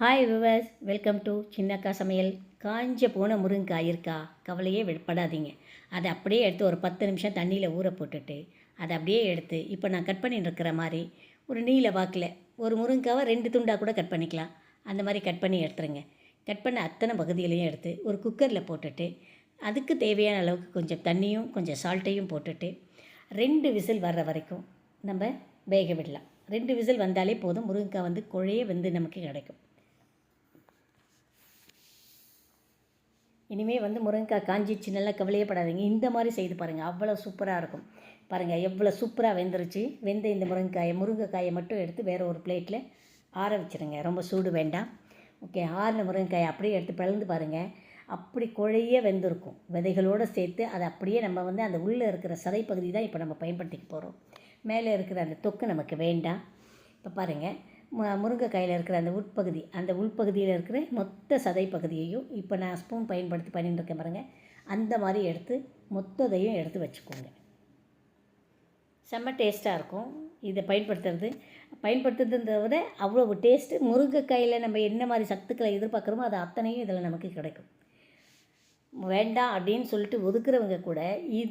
Hi viewers welcome to Chinnakka சமையல் காஞ்ச போன முருங்கைக்காய் இருக்கா? கவலையே விடப்படாதீங்க அதை அப்படியே எடுத்து ஒரு பத்து நிமிஷம் தண்ணியில் ஊற போட்டுட்டு அதை அப்படியே எடுத்து இப்போ நான் கட் பண்ணிட்டு இருக்கிற மாதிரி ஒரு நீல வாக்கில் ஒரு முருங்கைக்காவை ரெண்டு துண்டாக கூட கட் பண்ணிக்கலாம். அந்த மாதிரி கட் பண்ணி எடுத்துருங்க. கட் பண்ண அத்தனை பகுதியிலையும் எடுத்து ஒரு குக்கரில் போட்டுட்டு அதுக்கு தேவையான அளவுக்கு கொஞ்சம் தண்ணியும் கொஞ்சம் சால்ட்டையும் போட்டுட்டு ரெண்டு விசில் வர்ற வரைக்கும் நம்ம வேக விடலாம். ரெண்டு விசில் வந்தாலே போதும். முருங்கைக்காய் வந்து குழைய வந்து நமக்கு கிடைக்கும். இனிமேல் வந்து முருங்கைக்காய் காஞ்சிச்சு நல்லா கவலையப்படாதீங்க. இந்த மாதிரி செய்து பாருங்கள் அவ்வளோ சூப்பராக இருக்கும். பாருங்கள் எவ்வளோ சூப்பராக வெந்துருச்சு. வெந்த இந்த முருங்கைக்காயை முருங்கைக்காயை மட்டும் எடுத்து வேறு ஒரு பிளேட்டில் ஆற வச்சுருங்க. ரொம்ப சூடு வேண்டாம். ஓகே ஆறின முருங்கைக்காயை அப்படியே எடுத்து பிளந்து பாருங்கள் அப்படி குழைய வெந்திருக்கும். விதைகளோடு சேர்த்து அதை அப்படியே நம்ம வந்து அந்த உள்ளே இருக்கிற சதை பகுதி தான் இப்போ நம்ம பயன்படுத்திக்க போகிறோம் மேலே இருக்கிற அந்த தொக்கு நமக்கு வேண்டாம். இப்போ பாருங்கள் முருங்கைக்காயில் இருக்கிற அந்த உட்பகுதி அந்த உள்பகுதியில் இருக்கிற மொத்த சதை பகுதியையும் இப்போ நான் ஸ்பூன் பயன்படுத்தி பண்ணிட்டு இருக்கேன் பாருங்கள் அந்த மாதிரி எடுத்து மொத்ததையும் எடுத்து வச்சுக்கோங்க. செம்ம டேஸ்ட்டாக இருக்கும். இதை பயன்படுத்துறது. பயன்படுத்துறதை விட அவ்வளோ டேஸ்ட்டு முருங்கைக்காயில் நம்ம என்ன மாதிரி சத்துக்களை எதிர்பார்க்குறோமோ அது அத்தனையும் இதில் நமக்கு கிடைக்கும். வேண்டாம் அப்படின்னு சொல்லிட்டு ஒதுக்குறவங்க கூட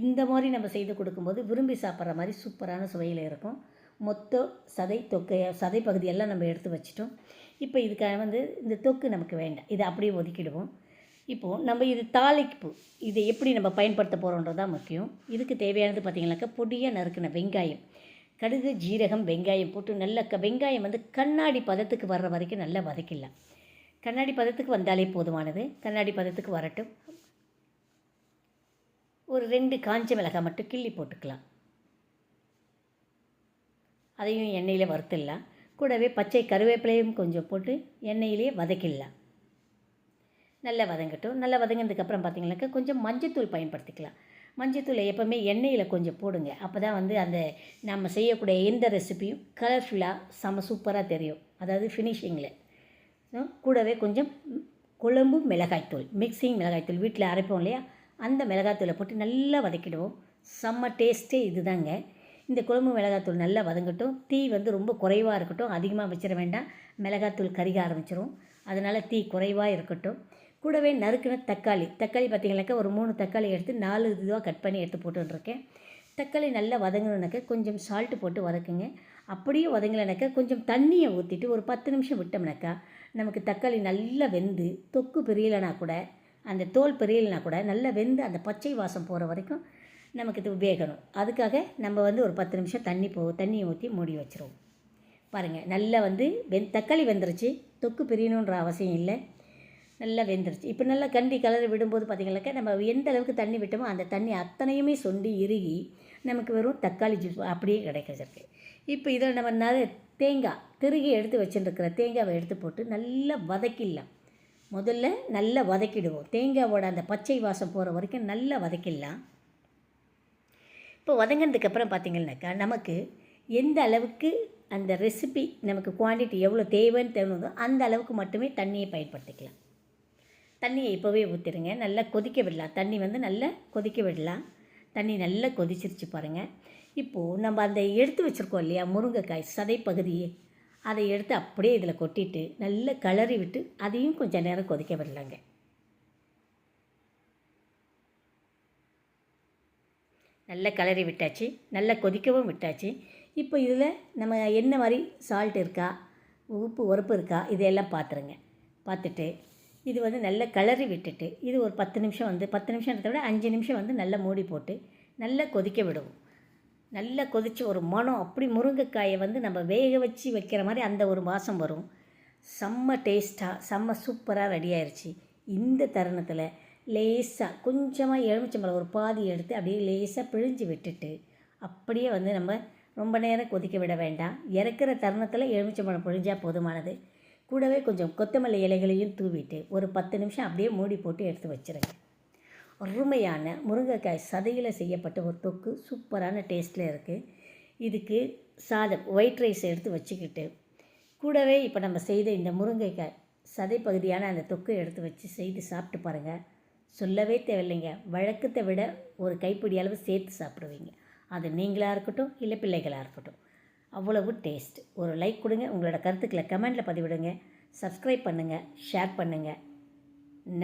இந்த மாதிரி நம்ம செய்து கொடுக்கும்போது விரும்பி சாப்பிட்ற மாதிரி சூப்பரான சுவையில் இருக்கும். மொத்த சதை தொக்கையை சதை பகுதியெல்லாம் நம்ம எடுத்து வச்சிட்டோம். இப்போ இதுக்காக வந்து இந்த தொக்கு நமக்கு வேண்டாம். இதை அப்படியே ஒதுக்கிடுவோம். இப்போது நம்ம இது தாளிப்பு இதை எப்படி நம்ம பயன்படுத்த போகிறோன்றதான் முக்கியம். இதுக்கு தேவையானது பார்த்திங்கனாக்கா பொடியாக நறுக்கின வெங்காயம் கடுகு ஜீரகம் வெங்காயம் போட்டு நல்ல க வெங்காயம் வந்து கண்ணாடி பதத்துக்கு வர்ற வரைக்கும் நல்லா வதக்கிடலாம். கண்ணாடி பதத்துக்கு வந்தாலே போதுமானது. கண்ணாடி பதத்துக்கு வரட்டும். ஒரு ரெண்டு காஞ்ச மிளகாய் மட்டும் கிள்ளி போட்டுக்கலாம். அதையும் எண்ணெயில் வறுத்துடலாம். கூடவே பச்சை கருவேப்பிலையும் கொஞ்சம் போட்டு எண்ணெயிலேயே வதக்கிடலாம். நல்லா வதங்கட்டும். நல்லா வதங்கினதுக்கப்புறம் பார்த்திங்கனாக்கா கொஞ்சம் மஞ்சத்தூள் பயன்படுத்திக்கலாம். மஞ்சத்தூளை எப்போவுமே எண்ணெயில் கொஞ்சம் போடுங்க. அப்போ தான் வந்து அந்த நம்ம செய்யக்கூடிய எந்த ரெசிபியும் கலர்ஃபுல்லாக செம சூப்பராக தெரியும். அதாவது ஃபினிஷிங்கில் கூடவே கொஞ்சம் குழம்பு மிளகாய்த்தூள் மிக்சிங் மிளகாய்த்தூள். வீட்டில் அரைப்போம் இல்லையா? அந்த மிளகாத்தூளை போட்டு நல்லா வதக்கிடுவோம். செம்ம டேஸ்ட்டே இதுதாங்க. இந்த குழம்பு மிளகாத்தூள் நல்லா வதங்கட்டும். தீ வந்து ரொம்ப குறைவாக இருக்கட்டும். அதிகமாக வச்சிட வேண்டாம். மிளகாத்தூள் கருக ஆரம்பிச்சிரும். அதனால் தீ குறைவாக இருக்கட்டும். கூடவே நறுக்கின தக்காளி. தக்காளி பார்த்திங்கனாக்கா ஒரு மூணு தக்காளி எடுத்து நாலு இதுவாக கட் பண்ணி எடுத்து போட்டுருக்கேன். தக்காளி நல்லா வதங்கணுனாக்கா கொஞ்சம் சால்ட்டு போட்டு வதக்குங்க. அப்படியே வதங்கலைனாக்கா கொஞ்சம் தண்ணியை ஊற்றிட்டு ஒரு பத்து நிமிஷம் விட்டோம்னாக்கா நமக்கு தக்காளி நல்லா வெந்து தொக்கு பெரியலைனா கூட அந்த தோல் பெரியலைனா கூட நல்லா வெந்து அந்த பச்சை வாசம் போகிற வரைக்கும் நமக்கு இது வேகணும். அதுக்காக நம்ம வந்து ஒரு பத்து நிமிஷம் தண்ணி போ தண்ணியை ஊற்றி மூடி வச்சுருவோம். பாருங்கள் நல்லா வந்து வெந் தக்காளி வெந்துருச்சு. தொக்கு பிரியணுன்ற அவசியம் இல்லை. நல்லா வெந்துருச்சு. இப்போ நல்லா கண்டி கலர் விடும்போது பார்த்திங்கனாக்கா நம்ம எந்த அளவுக்கு தண்ணி விட்டோமோ அந்த தண்ணி அத்தனையுமே சொண்டி இறுகி நமக்கு வெறும் தக்காளி ஜூஸ் அப்படியே கிடைக்கிறதுக்கு இப்போ இதில் நம்ம நிறைய தேங்காய் திருகி எடுத்து வச்சுருக்கிற தேங்காவை எடுத்து போட்டு நல்லா வதக்கிடலாம். முதல்ல நல்லா வதக்கிடுவோம். தேங்காவோட அந்த பச்சை வாசம் போகிற வரைக்கும் நல்லா வதக்கிடலாம். இப்போ வதங்கினதுக்கப்புறம் பார்த்திங்கனாக்கா நமக்கு எந்த அளவுக்கு அந்த ரெசிபி நமக்கு குவான்டிட்டி எவ்வளோ தேவைன்னு தெரிஞ்சதோ அந்த அளவுக்கு மட்டுமே தண்ணியை பயன்படுத்திக்கலாம். தண்ணியை இப்போவே ஊற்றிடுங்க நல்லா கொதிக்க விடலாம். தண்ணி வந்து நல்லா கொதிக்க விடலாம். தண்ணி நல்லா கொதிச்சிருச்சு பாருங்கள் இப்போது நம்ம அந்த எடுத்து வச்சுருக்கோம் இல்லையா? முருங்கைக்காய் சதை பகுதியே அதை எடுத்து அப்படியே இதில் கொட்டிட்டு நல்லா கிளறி விட்டு அதையும் கொஞ்சம் நேரம் கொதிக்க விடலாங்க. நல்லா கலரி விட்டாச்சு நல்லா கொதிக்கவும் விட்டாச்சு. இப்போ இதில் நம்ம என்ன மாதிரி சால்ட் இருக்கா உப்பு உரப்பு இருக்கா இதையெல்லாம் பார்த்துருங்க. பார்த்துட்டு இது வந்து நல்லா கலரி விட்டுட்டு இது ஒரு பத்து நிமிஷம் வந்து பத்து நிமிஷத்தை விட அஞ்சு நிமிஷம் வந்து நல்லா மூடி போட்டு நல்லா கொதிக்க விடுவோம். நல்லா கொதித்து ஒரு மனம் அப்படி முருங்கைக்காயை வந்து நம்ம வேக வச்சு வைக்கிற மாதிரி அந்த ஒரு வாசம் வரும். செம்ம டேஸ்ட்டாக செம்ம சூப்பராக ரெடி ஆயிடுச்சு இந்த தருணத்தில் லேசாக கொஞ்சமாக எலுமிச்சம்பழம் ஒரு பாதி எடுத்து அப்படியே லேசாக பிழிஞ்சு விட்டுட்டு அப்படியே வந்து நம்ம ரொம்ப நேரம் கொதிக்க விட வேண்டாம். இறக்குற தருணத்தில் எலுமிச்சம்பழம் பிழிஞ்சால் போதுமானது. கூடவே கொஞ்சம் கொத்தமல்லி இலைகளையும் தூவிட்டு ஒரு பத்து நிமிஷம் அப்படியே மூடி போட்டு எடுத்து வச்சுருங்க. அருமையான முருங்கைக்காய் சதையில் செய்யப்பட்ட ஒரு தொக்கு சூப்பரான டேஸ்ட்டில் இருக்குது இதுக்கு சாதம் ஒயிட் ரைஸ் எடுத்து வச்சுக்கிட்டு கூடவே இப்போ நம்ம செய்த இந்த முருங்கைக்காய் சதை பகுதியான அந்த தொக்கு எடுத்து வச்சு செய்து சாப்பிட்டு பாருங்கள் சொல்லவே தேவையில்லைங்க. வழக்கத்தை விட ஒரு கைப்பிடி அளவு சேர்த்து சாப்பிடுவீங்க. அது நீங்களாக இருக்கட்டும் இல்லை பிள்ளைகளாக இருக்கட்டும். அவ்வளவு டேஸ்ட் ஒரு லைக் கொடுங்க உங்களோட கருத்துக்களை கமெண்டில் பதிவிடுங்க. சப்ஸ்கிரைப் பண்ணுங்கள் ஷேர் பண்ணுங்கள்